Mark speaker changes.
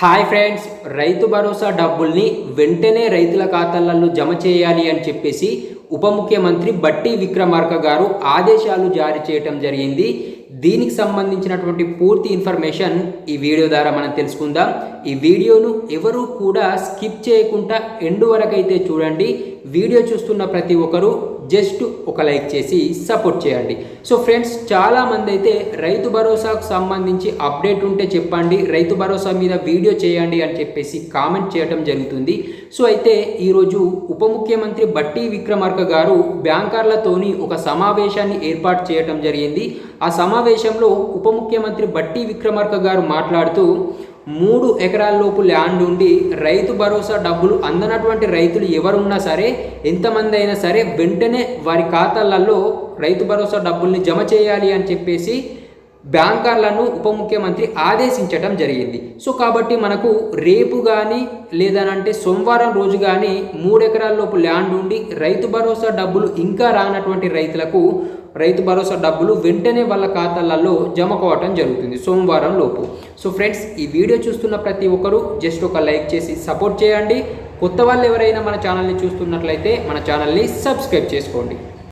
Speaker 1: Hi friends Rythu Bharosa డబ్బుల్ని వెంటనే రైతుల ఖాతాలలో జమ చేయాలి అని చెప్పేసి ఉప ముఖ్యమంత్రి బట్టి విక్రమార్క గారు ఆదేశాలు జారీ చేయటం జరిగింది. దీనికి సంబంధించినటువంటి పూర్తి ఇన్ఫర్మేషన్ ఈ వీడియో ద్వారా మనం తెలుసుకుందాం. ఈ వీడియోను ఎవరు కూడా స్కిప్ చేయకుండా ఎండు వరకైతే చూడండి. వీడియో చూస్తున్న ప్రతి ఒక్కరూ జస్ట్ ఒక లైక్ చేసి సపోర్ట్ చేయండి. సో ఫ్రెండ్స్ చాలామంది అయితే రైతు భరోసాకు సంబంధించి అప్డేట్ ఉంటే చెప్పండి రైతు భరోసా మీద వీడియో చేయండి అని చెప్పేసి కామెంట్ చేయడం జరుగుతుంది. సో అయితే ఈరోజు ఉప ముఖ్యమంత్రి బట్టి విక్రమార్క గారు బ్యాంకర్లతోని ఒక సమావేశాన్ని ఏర్పాటు చేయడం జరిగింది. ఆ సమావేశంలో ఉప ముఖ్యమంత్రి బట్టి విక్రమార్క గారు మాట్లాడుతూ మూడు ఎకరాల్లోపు ల్యాండ్ ఉండి రైతు భరోసా డబ్బులు అందనటువంటి రైతులు ఎవరున్నా సరే ఎంతమంది అయినా సరే వెంటనే వారి ఖాతాలలో రైతు భరోసా డబ్బుల్ని జమ చేయాలి అని చెప్పేసి బ్యాంకర్లను ఉప ముఖ్యమంత్రి ఆదేశించటం జరిగింది. సో కాబట్టి మనకు రేపు కానీ లేదనంటే సోమవారం రోజు కానీ మూడు ఎకరాల లోపు ల్యాండ్ ఉండి రైతు భరోసా డబ్బులు ఇంకా రానటువంటి రైతులకు రైతు భరోసా డబ్బులు వెంటనే వాళ్ళ ఖాతాలలో జమ కావటం జరుగుతుంది సోమవారం లోపు. సో ఫ్రెండ్స్ ఈ వీడియో చూస్తున్న ప్రతి ఒక్కరూ జస్ట్ ఒక లైక్ చేసి సపోర్ట్ చేయండి. కొత్త వాళ్ళు ఎవరైనా మన ఛానల్ని చూస్తున్నట్లయితే మన ఛానల్ని సబ్స్క్రైబ్ చేసుకోండి.